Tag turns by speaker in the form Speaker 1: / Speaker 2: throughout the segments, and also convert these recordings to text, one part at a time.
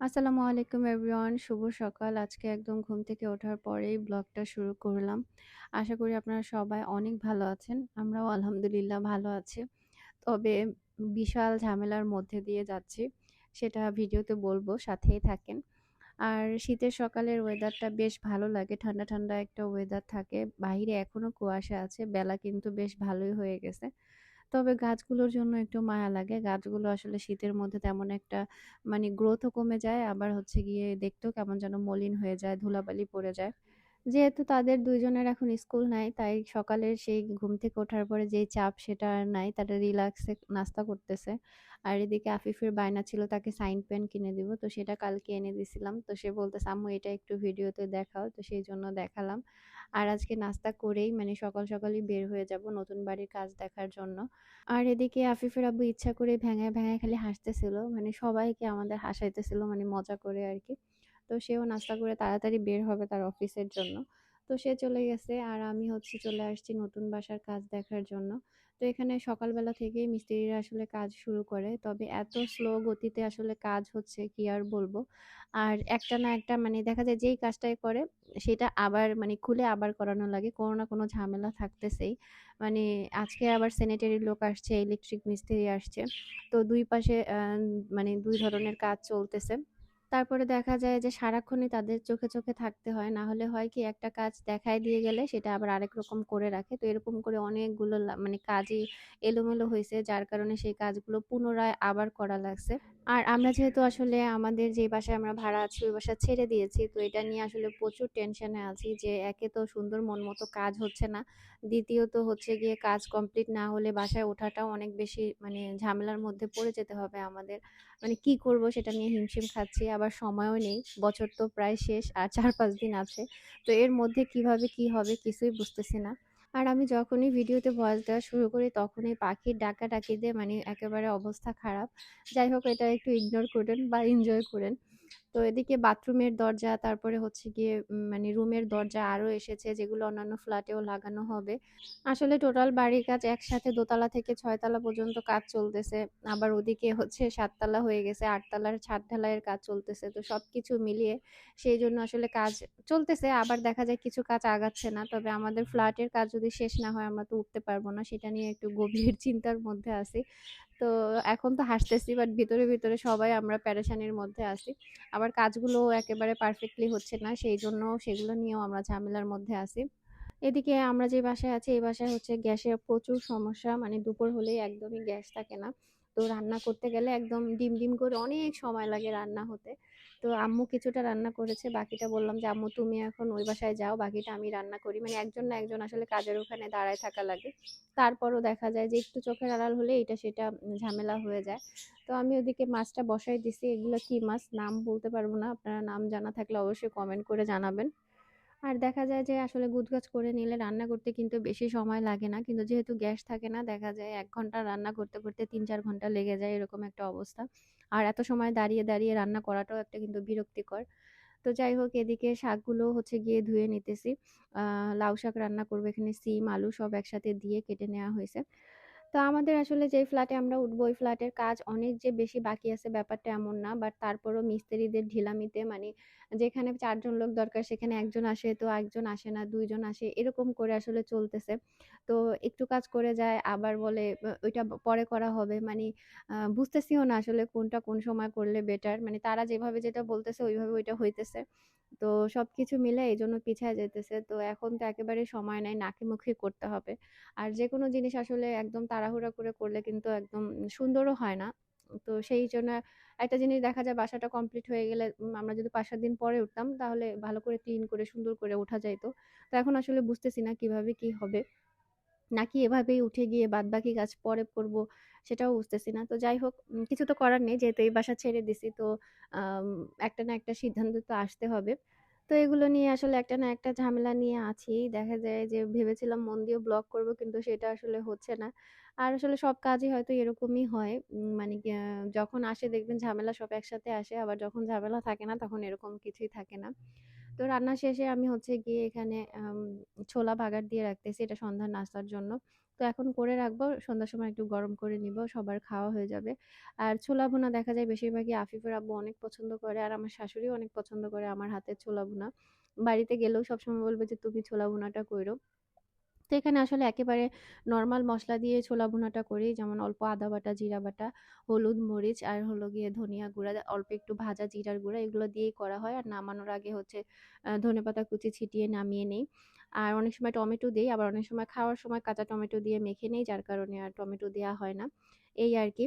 Speaker 1: আসসালামু আলাইকুম এভরিওয়ান শুভ সকাল। আজকে একদম ঘুম থেকে ওঠার পরেই ব্লগটা শুরু করলাম। আশা করি আপনারা সবাই অনেক ভালো আছেন। আমরাও আলহামদুলিল্লাহ ভালো আছি। তবে বিশাল ঝামেলার মধ্যে দিয়ে যাচ্ছি। সেটা ভিডিওতে বলব সাথেই থাকেন। আর শীতের সকালের ওয়েদারটা বেশ ভালো লাগে। ঠান্ডা, ঠান্ডা একটা ওয়েদার থাকে। বাইরে এখনও কুয়াশা আছে। বেলা কিন্তু বেশ ভালোই হয়ে গেছে। তবে গাছগুলোর জন্য একটু মায়া লাগে। গাছগুলো আসলে শীতের মধ্যে তেমন একটা মানে গ্রোথও কমে যায়। আবার হচ্ছে গিয়ে দেখতেও কেমন যেন মলিন হয়ে যায়, ধুলাবালি পড়ে যায়। যেহেতু তাদের ২ জনের এখন স্কুল নাই, তাই সকালের সেই ঘুম থেকে ওঠার পরে যেই চাপ সেটা আর নাই। তারা রিল্যাক্সে নাস্তা করতেছে। আর এদিকে আফিফের বায়না ছিল তাকে সাইন পেন কিনে দিব। তো সেটা কালকে এনে দিছিলাম। তো সে বলতেছে, "আম্মু এটা একটু ভিডিওতে দেখাও।" তো সেই জন্য দেখালাম। আর আজকে নাস্তা করেই মানে সকাল সকালই বের হয়ে যাব নতুন বাড়ির কাজ দেখার জন্য। আর এদিকে আফিফের আব্বু ইচ্ছা করে ভেঙায়, ভেঙায় খালি হাসতেছিল। মানে সবাইকে আমাদের হাসাইতেছিল মানে মজা করে আর কি তো সেও নাস্তা করে তাড়াতাড়ি বের হবে তার অফিসের জন্য। তো সে চলে গেছে আর আমি হচ্ছে চলে আসছি নতুন বাসার কাজ দেখার জন্য। তো এখানে সকালবেলা থেকেই মিস্ত্রিরা আসলে কাজ শুরু করে। তবে এত স্লো গতিতে আসলে কাজ হচ্ছে কি আর বলব। আর একটা না একটা মানে দেখা যায় যেই কাজটাই করে সেটা আবার মানে খুলে আবার করানো লাগে। কোনো না কোনো ঝামেলা থাকতেছেই। মানে আজকে আবার স্যানিটারি লোক আসছে, ইলেকট্রিক মিস্ত্রি আসছে। তো দুই পাশে মানে দুই ধরনের কাজ চলতেছে। তারপরে দেখা যায় যে সারাক্ষণই তাদের চোখে, চোখে থাকতে হয়। না হলে হয় কি একটা কাজ দেখায় দিয়ে গেলে সেটা আবার আরেক রকম করে রাখে। তো এরকম করে অনেকগুলো মানে কাজই এলোমেলো হয়েছে যার কারণে সেই কাজগুলো পুনরায় আবার করা লাগছে। আর আমরা যেহেতু আসলে আমাদের যে বাসায় আমরা ভাড়া আছি, ওই বাসা ছেড়ে দিয়েছি। তো এটা নিয়ে আসলে প্রচুর টেনশনে আছি যে একে তো সুন্দর মন মতো কাজ হচ্ছে না। দ্বিতীয়ত হচ্ছে গিয়ে কাজ কমপ্লিট না হলে বাসায় ওঠাটাও অনেক বেশি মানে ঝামেলার মধ্যে পড়ে যেতে হবে আমাদের। মানে কি করব সেটা নিয়ে হিমশিম খাচ্ছি। আবার সময়ও নেই। বছর তো প্রায় শেষ আর ৪-৫ দিন আছে। তো এর মধ্যে কীভাবে কি হবে কিছুই বুঝতেছি না। আর আমি যখনই ভিডিওতে ভয়েস দেওয়া শুরু করি, তখনই পাখির ডাকাডাকিতে মানে একেবারে অবস্থা খারাপ। যাই হোক, এটা একটু ইগনোর করেন বা এনজয় করেন। তো এদিকে বাথরুমের দরজা তারপরে হচ্ছে গিয়ে মানে রুমের দরজা আরও এসেছে যেগুলো অন্যান্য ফ্ল্যাটেও লাগানো হবে। আসলে টোটাল বাড়ির কাজ একসাথে দোতলা থেকে ছয়তলা পর্যন্ত কাজ চলতেছে। আবার ওদিকে হচ্ছে সাততলা হয়ে গেছে। আটতলার ছাদ ঢালাইয়ের কাজ চলতেছে। তো সব কিছু মিলিয়ে সেই জন্য আসলে কাজ চলতেছে। আবার দেখা যায় কিছু কাজ আগাচ্ছে না। তবে আমাদের ফ্ল্যাটের কাজ যদি শেষ না হয় আমরা তো উঠতে পারব না। সেটা নিয়ে একটু গভীর চিন্তার মধ্যে আছি। তো এখন তো হাসতেছি বাট ভিতরে, ভিতরে সবাই আমরা প্যারেশানির মধ্যে আছি। আবার কাজগুলো একেবারে পারফেক্টলি হচ্ছে না। সেই জন্য সেগুলো নিয়েও আমরা ঝামেলার মধ্যে আছি। এদিকে আমরা যে বাসায় আছি এই বাসায় হচ্ছে গ্যাসের প্রচুর সমস্যা। মানে দুপুর হলেই একদমই গ্যাস থাকে না। তো রান্না করতে গেলে একদম ডিম, ডিম করে অনেক সময় লাগে রান্না হতে। তো আম্মু কিছুটা রান্না করেছে। বাকিটা বললাম যে, "আম্মু তুমি এখন ওই বাসায় যাও। বাকিটা আমি রান্না করি।" মানে একজন না একজন আসলে কাজের ওখানে দাঁড়ায় থাকা লাগে। তারপরও দেখা যায় যে একটু চোখের আড়াল হলে এটা সেটা ঝামেলা হয়ে যায়। তো আমি ওদিকে মাছটা বসাই দিছি। এগুলো কি মাছ নাম বলতে পারব না। আপনারা নাম জানা থাকলে অবশ্যই কমেন্ট করে জানাবেন। আর দেখা যায় যে আসলে গুছগাছ করে নিলে রান্না করতে কিন্তু বেশি সময় লাগে না। কিন্তু যেহেতু গ্যাস থাকে না দেখা যায় এক ঘণ্টা রান্না করতে, করতে ৩-৪ ঘণ্টা লেগে যায় এরকম একটা অবস্থা। আর এত সময় দাঁড়িয়ে, দাঁড়িয়ে রান্না করাটাও একটা কিন্তু বিরক্তিকর। তো যাই হোক এদিকে শাকগুলো হচ্ছে গিয়ে ধুয়ে নিতেছি। লাউ শাক রান্না করব। এখানে সিম, আলু সব একসাথে দিয়ে কেটে নেওয়া হইছে। তো আমাদের আসলে যেই ফ্ল্যাটে আমরা উঠবো ওই ফ্ল্যাটের কাজ অনেক যে বেশি বাকি আছে ব্যাপারটা এমন না। বাট তারপরও মিস্ত্রিদের ঢিলামিতে মানে যেখানে চারজন লোক দরকার সেখানে একজন আসে, তো ১ জন আসে না, দুইজন আসে। এরকম করে আসলে চলতেছে। তো একটু কাজ করে যায় আবার বলে ওইটা পরে করা হবে। মানে বুঝতেছিও না আসলে কোনটা কোন সময় করলে বেটার। মানে তারা যেভাবে যেটা বলতেছে ওইভাবে ওইটা হইতেছে। তো সবকিছু মিলে এই জন্য পিছায় যাইতেছে। তো এখন তো একেবারে সময় নাই, নাকি মুখেই করতে হবে। আর যে কোনো জিনিস আসলে একদম তাড়াহুড়া করে করলে কিন্তু একদম সুন্দরও হয় না। তো সেই জন্য একটা জিনিস দেখা যায় বাসাটা কমপ্লিট হয়ে গেলে আমরা যদি ৫-৭ দিন পরে উঠতাম তাহলে ভালো করে ক্লিন করে সুন্দর করে ওঠা যাইত। তো এখন আসলে বুঝতেছি না কীভাবে কি হবে? নাকি এভাবেই উঠে গিয়ে বাদবাকি কাজ পরে করব সেটাও বুঝতেছি না। তো যাই হোক কিছু তো করার নেই, যেহেতু এই বাসা ছেড়ে দিছি, তো একটা না একটা সিদ্ধান্ত তো আসতে হবে। তো এগুলো নিয়ে আসলে একটা না একটা ঝামেলা নিয়ে আছি। দেখা যায় যে ভেবেছিলাম মন দিয়ে ব্লগ করব, কিন্তু সেটা আসলে হচ্ছে না। আর আসলে সব কাজই হয়তো এরকমই হয়। মানে যখন আসে দেখবেন ঝামেলা সব একসাথে আসে। আবার যখন ঝামেলা থাকে না, তখন এরকম কিছুই থাকে না। তো রান্না শেষে আমি হচ্ছে গিয়ে এখানে ছোলা বাগার দিয়ে রাখতেছি, এটা সন্ধ্যার নাস্তার জন্য। তো এখন করে রাখব। সন্ধ্যার সময় একটু গরম করে নিব, সবার খাওয়া হয়ে যাবে। আর ছোলা ভুনা দেখা যায় বেশিরভাগই আফিফের আব্বু অনেক পছন্দ করে আর আমার শাশুড়িও অনেক পছন্দ করে আমার হাতের ছোলা ভুনা। বাড়িতে গেলেও সবসময় বলবে যে, তুমি ছোলা ভুনাটা কইরো। তো এখানে আসলে একেবারে নর্মাল মশলা দিয়ে ছোলা ভুনাটা করি। যেমন অল্প আদা বাটা, জিরা বাটা, হলুদ, মরিচ আর হলো গিয়ে ধনিয়া গুঁড়া অল্প একটু ভাজা জিরার গুঁড়া এগুলো দিয়েই করা হয়। আর নামানোর আগে হচ্ছে ধনে পাতা কুচি ছিটিয়ে নামিয়ে নেই। আর অনেক সময় টমেটো দিই, আবার অনেক সময় খাওয়ার সময় কাঁচা টমেটো দিয়ে মেখে নেই, যার কারণে আর টমেটো দেওয়া হয় না। এই আর কি।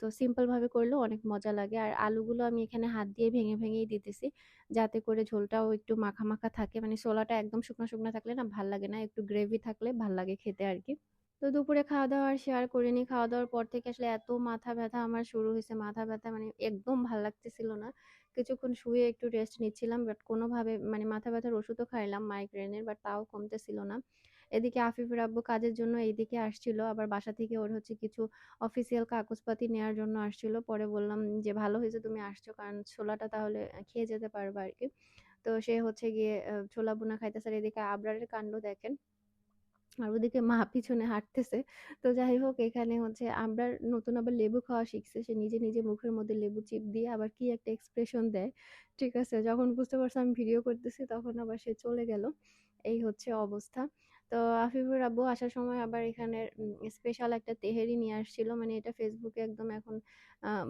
Speaker 1: তো সিম্পলভাবে করলেও অনেক মজা লাগে। আর আলুগুলো আমি এখানে হাত দিয়ে ভেঙে ভেঙেই দিতেছি। যাতে করে ঝোলটাও একটু মাখা মাখা থাকে। মানে ছোলাটা একদম শুকনো শুকনো থাকলে না ভালো লাগে না। একটু গ্রেভি থাকলে ভালো লাগে খেতে আর কি। তো দুপুরে খাওয়া দাওয়া আর শেয়ার করিনি। খাওয়া দাওয়ার পর থেকে আসলে এত মাথা ব্যথা আমার শুরু হয়েছে। মাথা ব্যথা মানে একদম ভালো লাগতেছিল না। কিছুক্ষণ শুয়ে একটু রেস্ট নিচ্ছিলাম। বাট কোনোভাবে মানে মাথা ব্যথার ওষুধও খাইলাম মাইগ্রেনের বাট তাও কমতেছিল না। এদিকে আফিফের আব্বু কাজের জন্য এইদিকে আসছিল। আবার বাসা থেকে ওর হচ্ছে কিছু অফিসিয়াল কাগজপাতি নেওয়ার জন্য আসছিল। পরে বললাম যে, ভালো হয়েছে তুমি আসছো, কারণ ছোলাটা তাহলে খেয়ে যেতে পারবে আর কি তো সে হচ্ছে গিয়ে ছোলা বোনা খাইতেছে আর এদিকে আবরারের কাণ্ড দেখেন। আর ওদিকে মা পিছনে হাঁটতেছে। তো যাই হোক, এখানে হচ্ছে আমরা নতুন আবার লেবু খাওয়া শিখছে। সে নিজে নিজে মুখের মধ্যে লেবু চিপ দিয়ে আবার কি একটা এক্সপ্রেশন দেয়। ঠিক আছে, যখন বুঝতে পারছে আমি ভিডিও করতেছি, তখন আবার সে চলে গেল। এই হচ্ছে অবস্থা। তো আফিফুর আব্বু আসার সময় আবার এখানে স্পেশাল একটা তেহেরি নিয়ে আসছিল। মানে এটা ফেসবুকে একদম এখন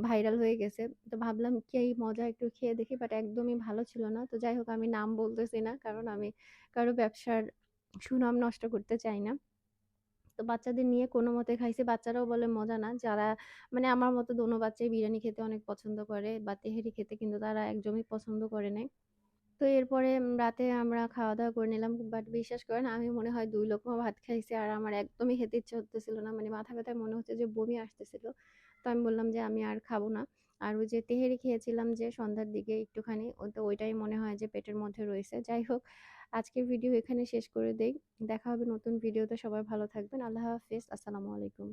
Speaker 1: ভাইরাল হয়ে গেছে। তো ভাবলাম কি এই মজা একটু খেয়ে দেখি বাট একদমই ভালো ছিল না। তো যাই হোক, আমি নাম বলতেছি না, কারণ আমি কারও ব্যবসার সুনাম নষ্ট করতে চাই না। তো বাচ্চাদের নিয়ে কোনো মতে খাইছি, বাচ্চারাও বলে মজা না। যারা মানে আমার মতো দোনো বাচ্চাই বিরিয়ানি খেতে অনেক পছন্দ করে বা তেহেরি খেতে, কিন্তু তারা একদমই পছন্দ করে নাই। তো এরপরে রাতে আমরা খাওয়া দাওয়া করে নিলাম। বাট বিশ্বাস করেন, আমি মনে হয় দুই লোকমা ভাত খাইছি আর আমার একদমই খেতে ইচ্ছে হতেছিল না। মানে মাথা ব্যথায় মনে হচ্ছে যে বমি আসতেছিল। তো আমি বললাম যে আমি আর খাব না। আর ওই যে তেহেরি খেয়েছিলাম যে সন্ধ্যার দিকে একটুখানি তো ওইটাই মনে হয় যে পেটের মধ্যে রয়েছে। যাই হোক, আজকের ভিডিও এখানে শেষ করে দেই। দেখা হবে নতুন ভিডিওতে। সবাই ভালো থাকবেন। আল্লাহ হাফিজ। আসসালামু আলাইকুম।